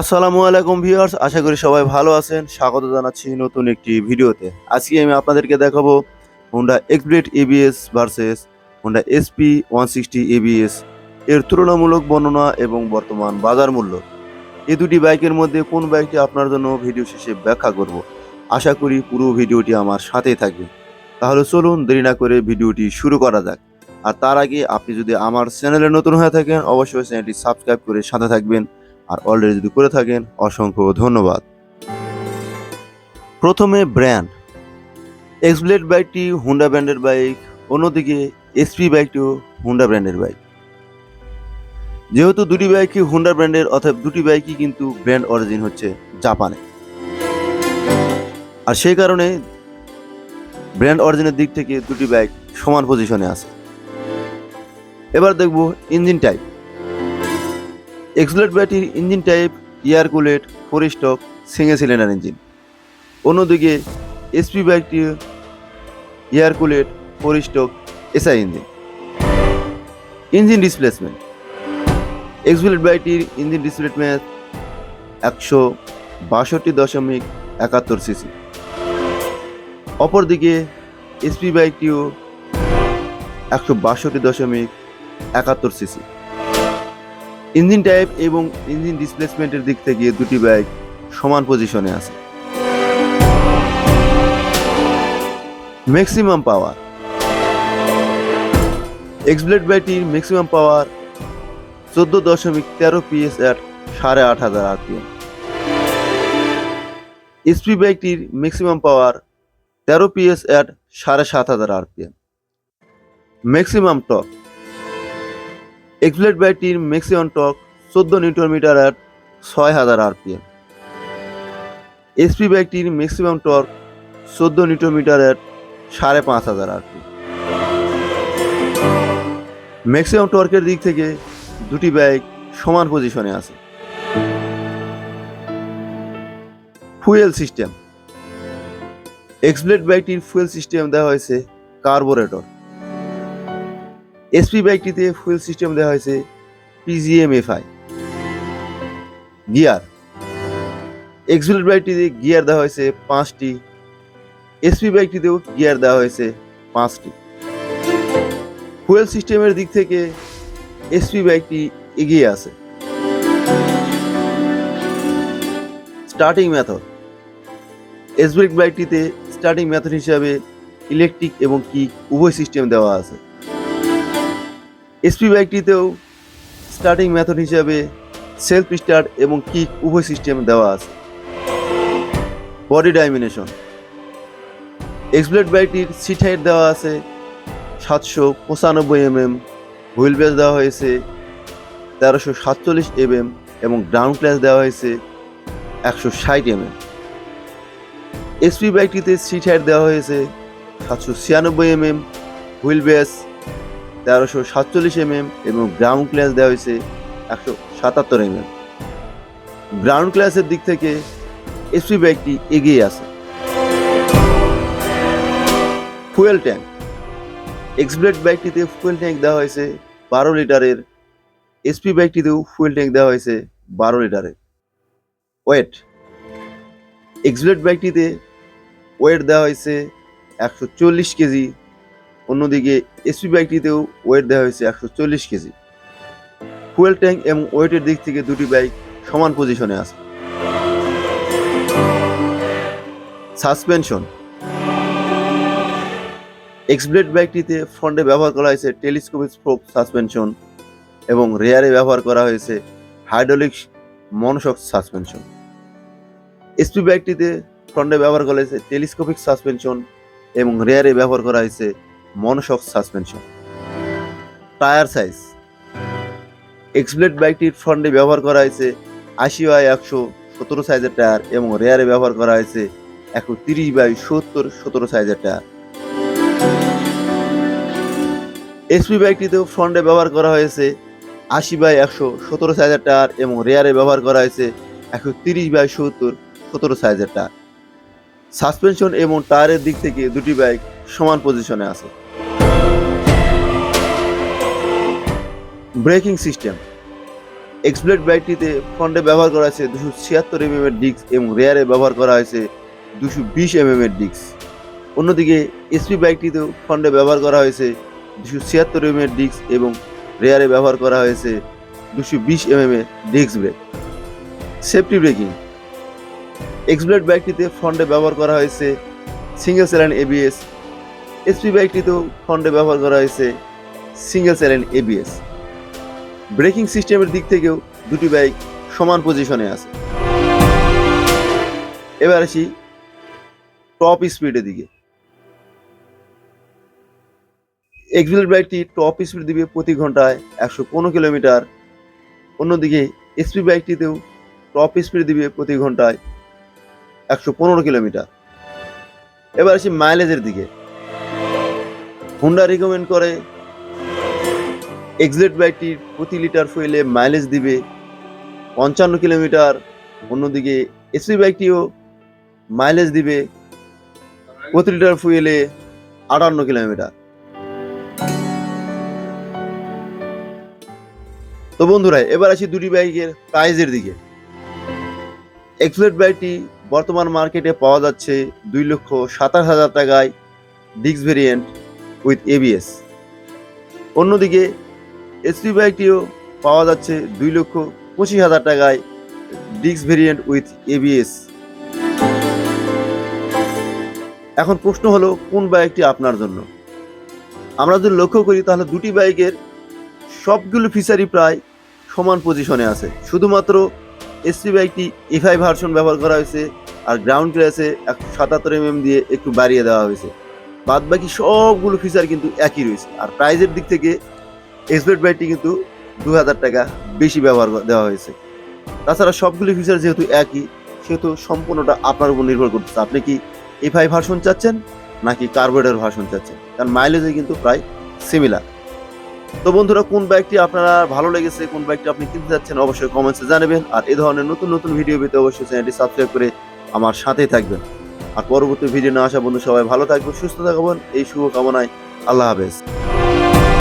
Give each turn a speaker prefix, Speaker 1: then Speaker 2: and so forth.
Speaker 1: আসসালামু আলাইকুম ভিউয়ার্স, আশা করি সবাই ভালো আছেন। স্বাগত জানাচ্ছি নতুন একটি ভিডিওতে। আজকে আমি আপনাদেরকে দেখাবো Honda X Blade ABS versus Honda SP one sixty ABS এর তুলনামূলক বর্ণনা এবং বর্তমান বাজার মূল্য। এই দুটি বাইকের মধ্যে কোন বাইকটি আপনার জন্য ভিডিও শেষে ব্যাখ্যা করব? আশা করি পুরো ভিডিওটি আমার সাথেই থাকবে। তাহলে চলুন দেরি না করে ভিডিওটি শুরু করা যাক। আর তার আগে আপনি যদি আমার চ্যানেলে নতুন হয়ে থাকেন, অবশ্যই চ্যানেলটি সাবস্ক্রাইব করে সাথে থাকবেন। আর অলরেডি যদি করে থাকেন, অসংখ্য ধন্যবাদ। প্রথমে ব্র্যান্ড। এক্সব্লেড বাইকটি হুন্ডা ব্র্যান্ডের বাইক অন্যদিকে এসপি বাইকটিও হুন্ডা ব্র্যান্ডের বাইক যেহেতু দুটি বাইকই হুন্ডা ব্র্যান্ডের অর্থাৎ দুটি বাইকই কিন্তু ব্র্যান্ড অরিজিন হচ্ছে জাপানে আর সেই কারণে ব্র্যান্ড অরিজিনের দিক থেকে দুটি বাইক সমান পজিশনে আছে। এবার দেখব engine type এক্সলেট ব্যাটির engine type, air cooled four stroke single cylinder engine. অন্যদিকে এসপি বাইকটি air cooled four stroke SI engine. Engine displacement. X Blade বাইকটির ইঞ্জিন ডিসপ্লেসমেন্ট একশো বাষট্টি দশমিক একাত্তর সিসি। অপরদিকে এসপি বাইকটিও একশো বাষট্টি দশমিক একাত্তর সিসি। ইঞ্জিন টাইপ এবং ইঞ্জিন ডিসপ্লেসমেন্টের দিক থেকে দুটি বাইক সমান পজিশনে আছে। ম্যাক্সিমাম পাওয়ার এক্সব্লেড বাইকটির ম্যাক্সিমাম পাওয়ার চোদ্দ দশমিক তেরো পিএস অ্যাট সাড়ে আট হাজার আরপিএম এসপি বাইকটির ম্যাক্সিমাম পাওয়ার তেরো পিএস অ্যাট সাড়ে সাত হাজার আরপিএম ম্যাক্সিমাম টপ এক্সপ্লেট বাইকটির ম্যাক্সিমাম টর্ক চোদ্দ নিউটন মিটার অ্যাট ছয় হাজার আরপিএম এসপি বাইকটির ম্যাক্সিমাম টর্ক চোদ্দ নিউটন মিটার অ্যাট সাড়ে পাঁচ হাজার আরপিএম ম্যাক্সিমাম টর্কের দিক থেকে দুটি বাইক সমান পজিশনে আছে। ফুয়েল সিস্টেম এক্সপ্লেট বাইকটির ফুয়েল সিস্টেম দেওয়া হয়েছে কার্বোরেটর এসপি বাইকটিতে ফুয়েল সিস্টেম দেওয়া হয়েছে পিজিএম এফআই গিয়ার। এক্সুলেট বাইকটিতে গিয়ার দেওয়া হয়েছে পাঁচটি। এসপি বাইকটিতেও গিয়ার দেওয়া হয়েছে পাঁচটি। ফুয়েল সিস্টেমের দিক থেকে এসপি বাইকটি এগিয়ে আছে। Starting method. এসবিক বাইকটিতে স্টার্টিং মেথড হিসাবে ইলেকট্রিক এবং কিক উভয় সিস্টেম দেওয়া আছে। এসপি বাইকটিতেও স্টার্টিং মেথড হিসাবে সেলফ স্টার্ট এবং কিক উভয় সিস্টেম দেওয়া আছে। বডি ডাইমিনেশন এক্সপ্লেট বাইকটির সিট হাইট দেওয়া আছে সাতশো পঁচানব্বই এমএম হুইল বেস দেওয়া হয়েছে তেরোশো সাতচল্লিশ এমএম এবং গ্রাউন্ড ক্লাস দেওয়া হয়েছে একশো ষাট এমএম এসপি বাইকটিতে সিট হাইট দেওয়া হয়েছে সাতশো ছিয়ানব্বই এমএম হুইল বেস তেরোশো সাতচল্লিশ এমএম এবং গ্রাউন্ড ক্লাস দেওয়া হয়েছে একশো সাতাত্তর এমএম গ্রাউন্ড ক্লাসের দিক থেকে এসপি বাইকটি এগিয়ে আছে। ফুয়েল ট্যাঙ্ক এক্সব্লেড বাইকটিতে ফুয়েল ট্যাঙ্ক দেওয়া হয়েছে বারো লিটারের। এসপি বাইকটিতেও ফুয়েল ট্যাঙ্ক দেওয়া হয়েছে বারো লিটারের। ওয়েট এক্সব্লেড বাইকটিতে ওয়েট দেওয়া হয়েছে একশো চল্লিশ কেজি অন্যদিকে এসপি বাইকটিতেও ওয়েট দেওয়া হয়েছে একশো চল্লিশ কেজি। ফুয়েল ট্যাঙ্ক এবং ওয়েটের দিক থেকে দুটি বাইক সমান পজিশনে আছে। সাসপেনশন এক্সব্লেড বাইকটিতে ফ্রন্টে ব্যবহার করা হয়েছে টেলিস্কোপিক স্পোক সাসপেনশন এবং রেয়ারে ব্যবহার করা হয়েছে হাইড্রোলিক মনোশক সাসপেনশন এসপি বাইকটিতে ফ্রন্টে ব্যবহার করা হয়েছে টেলিস্কোপিক সাসপেনশন এবং রেয়ারে ব্যবহার করা হয়েছে monoshock suspension. Tyre size. X Blade বাইকটির ফ্রন্টে ব্যবহার করা হয়েছে আশি বাই একশো সতেরো সাইজের টায়ার এবং রেয়ারে ব্যবহার করা হয়েছে একশো তিরিশ বাই সত্তর সতেরো সাইজের টায়ার। এসপি বাইকটিতেও ফ্রন্টে ব্যবহার করা হয়েছে আশি বাই একশো সতেরো সাইজের টায়ার এবং রেয়ারে ব্যবহার করা হয়েছে একশো তিরিশ বাই সত্তর সতেরো সাইজের টায়ার। সাসপেনশন এবং টায়ারের দিক থেকে দুটি বাইক সমান পজিশনে আছে। Braking system. এক্সপ্লেট বাইকটিতে ফ্রন্টে ব্যবহার করা হয়েছে দুশো ছিয়াত্তর এম এর ডিস্ক এবং রেয়ারে ব্যবহার করা হয়েছে দুশো বিশ এম এর ডিস্ক অন্যদিকে এসপি বাইকটিতেও ফ্রন্টে ব্যবহার করা হয়েছে দুশো ছিয়াত্তর এম এর ডিস্ক এবং রেয়ারে ব্যবহার করা হয়েছে দুশো বিশ এম এম এর disc brake safety braking X Blade বাইকটিতে ফ্রন্টে ব্যবহার করা হয়েছে সিঙ্গেল স্যালাইন এবিএস এসপি বাইকটিতেও ফ্রন্টে ব্যবহার করা হয়েছে সিঙ্গেল স্যালাইন এবিএস ব্রেকিং সিস্টেমের দিক থেকেও দুটি বাইক সমান পজিশনে আছে। এবার আসি টপ স্পিডের দিকে। এক্সিলেট বাইকটি টপ স্পিড দিবে প্রতি ঘন্টায় একশো পনেরো কিলোমিটার। অন্যদিকে এসপি বাইকটিতেও টপ স্পিড দিবে প্রতি ঘন্টায় একশো পনেরো কিলোমিটার। এবার আসি মাইলেজের দিকে। হুন্ডা রিকমেন্ড করে এক্সলেট বাইকটির প্রতি লিটার ফুয়েলে মাইলেজ দিবে। পঞ্চান্ন কিলোমিটার। অন্যদিকে এসপি বাইকটিও মাইলেজ দিবে। প্রতি লিটার ফুয়েলে আটান্ন কিলোমিটার। তো বন্ধুরা, এবার আসি দুটি বাইকের প্রাইজের দিকে। এক্সলেট বাইকটি বর্তমান মার্কেটে পাওয়া যাচ্ছে দুই লক্ষ সাতাশ হাজার টাকায় ডিক্স ভেরিয়েন্ট উইথ এবিএস অন্যদিকে এসপি বাইকটিও পাওয়া যাচ্ছে দুই লক্ষ পঁচিশ হাজার টাকায় ডিক্স ভেরিয়েন্ট উইথ এবিএস এখন প্রশ্ন হলো, কোন বাইকটি আপনার জন্য? আমরা যদি লক্ষ্য করি, তাহলে দুটি বাইকের সবগুলো ফিচারই প্রায় সমান পজিশনে আছে। শুধুমাত্র এসপি বাইকটি এফআই ভার্সন ব্যবহার করা হয়েছে, আর গ্রাউন্ড ক্লাসে একশো সাতাত্তর এমএম দিয়ে একটু বাড়িয়ে দেওয়া হয়েছে। বাদ বাকি সবগুলো ফিচার কিন্তু একই রয়েছে। আর প্রাইজের দিক থেকে এক্সপ্লেট বাইকটি কিন্তু দু হাজার টাকা বেশি ব্যবহার দেওয়া হয়েছে। তাছাড়া সবগুলি ফিচার যেহেতু একই, সেহেতু সম্পূর্ণটা আপনার উপর নির্ভর করতেছে। আপনি কি এফআই ভার্সন চাচ্ছেন নাকি কার্বোরেটর ভার্সন চাচ্ছেন? কারণ মাইলেজে কিন্তু প্রায় সিমিলার তো বন্ধুরা, কোন বাইকটি আপনারা ভালো লেগেছে, কোন বাইকটি আপনি কিনতে যাচ্ছেন অবশ্যই কমেন্টসে জানাবেন। আর এ ধরনের নতুন নতুন ভিডিও পেতে অবশ্যই চ্যানেলটি সাবস্ক্রাইব করে আমার সাথেই থাকবেন। আর পরবর্তী ভিডিও না আসা বন্ধু, সবাই ভালো থাকবেন, সুস্থ থাকবেন। এই শুভ কামনায় আল্লাহ হাফেজ।